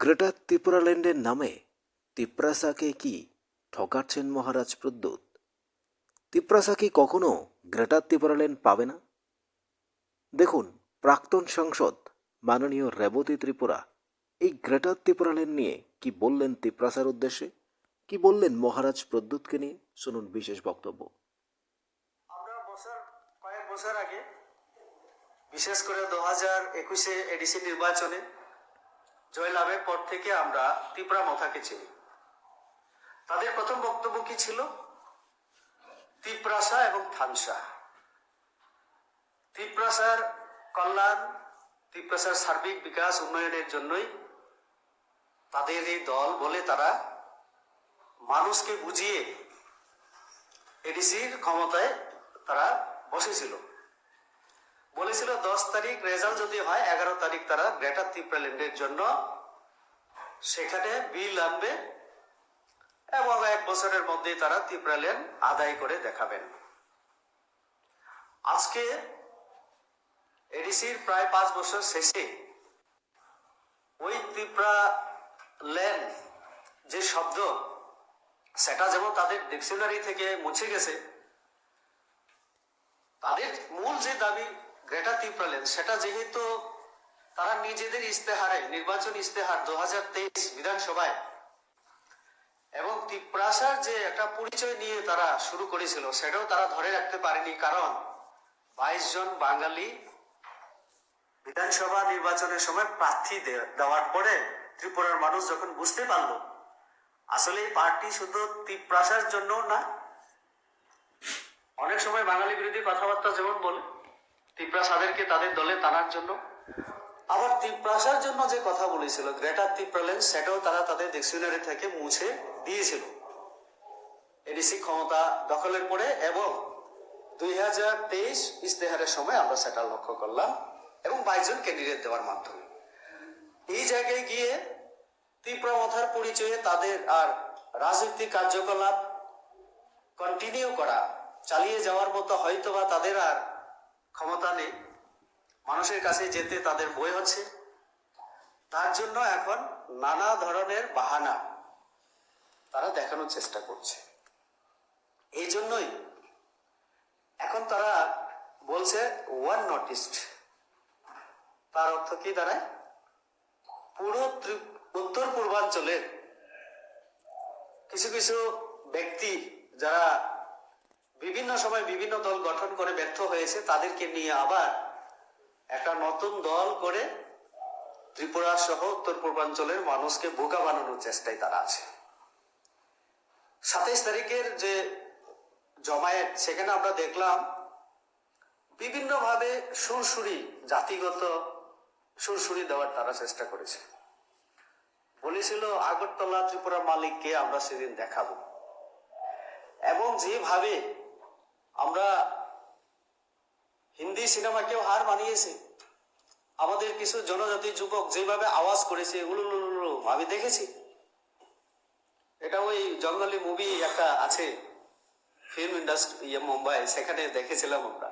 Greater ত্রিপুরাল্যান্ডের নামে তিপ্রাসাকে কি ঠকাচ্ছেন মহারাজ প্রদ্যুৎ তিপ্রাসা কি কখনো গ্রেটার ত্রিপুরাল্যান্ড পাবে না? দেখুন, প্রাক্তন সাংসদ মাননীয় রেবতী ত্রিপুরা এই গ্রেটার ত্রিপুরাল্যান্ড নিয়ে কি বললেন তিপ্রাসার উদ্দেশ্যে? কি বললেন মহারাজ প্রদ্যুৎকে নিয়ে? শুনুন বিশেষ বক্তব্য। বছর আগে, বিশেষ করে দু হাজার একুশে এডিসি নির্বাচনে জয়লাভের পর থেকে আমরা ত্রিপুরা মথাকে চিনি। তাদের প্রথম বক্তব্য কি ছিল? তিপ্রাসা এবং থানসা। তিপ্রাসার কল্যাণ তিপ্রাসার সার্বিক বিকাশ উন্নয়নের জন্যই তাদের এই দল বলে তারা মানুষকে বুঝিয়ে এডিসির ক্ষমতায় তারা বসেছিল। বলেছিল দশ তারিখ রেজাল্ট যদি হয়, এগারো তারিখ তারা গ্রেটার ত্রিপুরাল্যান্ডের জন্য সেখানে বিল আনবে এবং এক বছরের মধ্যে তারা ত্রিপুরাল্যান্ড আদায় করে দেখাবেন। আজকে এডিসির প্রায় পাঁচ বছর শেষে ওই ত্রিপুরা ল্যান্ড যে শব্দ, সেটা যেমন তাদের ডিকশনারি থেকে মুছে গেছে। তাদের মূল যে দাবি গ্রেটার ত্রিপুরাল্যান্ড সেটা যেহেতু তারা নিজেদের ইস্তেহারে নির্বাচন ইস্তেহার দু হাজার তেইশ বিধানসভায় এবং ত্রিপ্রাসার যে একটা পরিচয় নিয়ে তারা শুরু করেছিল, সেটাও তারা ধরে রাখতে পারেনি, কারণ বাইশ জন বাঙালি বিধানসভা নির্বাচনের সময় প্রার্থী দেওয়ার পরে ত্রিপুরার মানুষ যখন বুঝতে পারল, আসলে এই পার্টি শুধু তিপ্রাসার জন্য না, অনেক সময় বাঙালি বিরোধী কথাবার্তা যেমন বলে তিপ্রাসাদেরকে তাদের দলে টানার জন্য। আবার তিপ্রাসার জন্য যে কথা বলেছিল, গ্রেটার তিপ্রালেন সেটাও তারা তাদের ডিকশনারি থেকে মুছে দিয়েছিল। এডিসি ক্ষমতা দখলের পরে এবং দুই হাজার তেইশ ইস্তেহারের সময় আমরা সেটা লক্ষ্য করলাম এবং বাইশজন ক্যান্ডিডেট দেওয়ার মাধ্যমে। এই জায়গায় গিয়ে তীব্র তীব্রমথার পরিচয়ে তাদের আর রাজনৈতিক কার্যকলাপ কন্টিনিউ করা, চালিয়ে যাওয়ার মতো হয়তো বা তাদের আর ক্ষমতা নেই, মানুষের কাছে যেতে তাদের বই হচ্ছে। তার জন্য এখন নানা ধরনের বাহানা তারা দেখানোর চেষ্টা করছে। এই জন্যই এখন তারা বলছে ওয়ান নটিস্ট তার অর্থ কি দাঁড়ায়? পুরো ত্রি- উত্তর পূর্বাঞ্চলের কিছু কিছু ব্যক্তি যারা বিভিন্ন সময় বিভিন্ন দল গঠন করে ব্যর্থ হয়েছে, তাদেরকে নিয়ে আবার একটা নতুন দল করে ত্রিপুরা সহ উত্তর পূর্বাঞ্চলের মানুষকে বোকা বানানোর চেষ্টায় তারা আছে। সাতাইশ তারিখের যে জমায়েত, সেখানে আমরা দেখলাম বিভিন্নভাবে সুরসুরি, জাতিগত সুরসুরি দেওয়ার তারা চেষ্টা করেছে। বলেছিল, আগরতলা ত্রিপুরা মালিককে আমরা সেদিন দেখাবো। এবং যেভাবে আমরা হিন্দি সিনেমাকেও হার মানিয়েছে। আমাদের কিছু জনজাতি যুবক যেভাবে আওয়াজ করেছে আমি দেখেছি। এটা ওই জঙ্গলি মুভি একটা আছে ফিল্ম ইন্ডাস্ট্রি মুম্বাই, সেখানে দেখেছিলাম আমরা